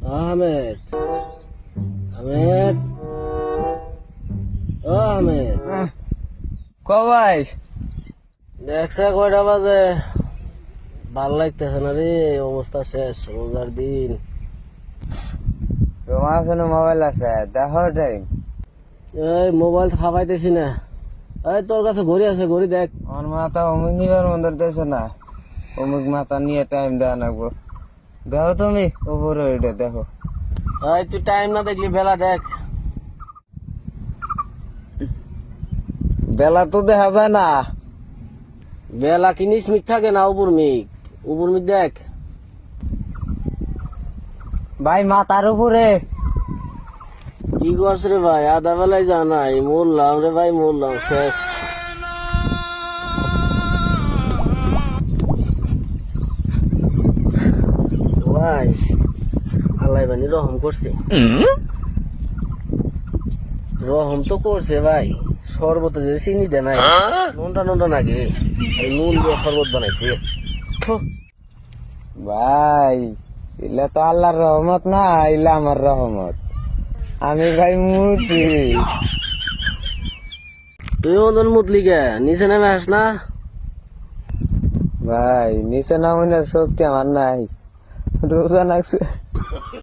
আহমেদ। আহমেদ। ও আহমেদ। ক ভাই? দেখছে কয়টা বাজে? ভালো লাগতেছে না রে অবস্থা শেষ রোজার দিন। তোমার কাছে মোবাইল আছে দেখো টাইম এই মোবাইল খাবাইতেছি না। এই তোর কাছে ঘড়ি আছে ঘড়ি দেখ। আমার মাথা অমুক নিবার মন ধরতেছে না। অমুক মাথা নিয়ে টাইম দেওয়া লাগবো। দেখো তুমি উপরে ওইটা দেখো। এই তুই টাইম না দেখলি বেলা দেখ। বেলা তো দেখা যায় না। বেলা কি নিচ মিক থাকে না উপর মিক? উপর মিক দেখ। ভাই মাথার উপরে। কি করছ রে ভাই? আধা বেলায় জানাই মরলাম রে ভাই মরলাম শেষ। ভাই আল্লাহ বানি রহম করছে। রহম তো করছে ভাই শরবত যে চিনি দে নাই নুনটা নুনটা নাকি এই নুন দিয়ে শরবত বানাইছে। ভাই ইলা তো আল্লাহর রহমত না ইলা আমার রহমত। আমি ভাই মুতি তুই মতন মুতলি গে নিচে নেমে আস না ভাই নিচে নামুনের শক্তি আমার নাই। Rosa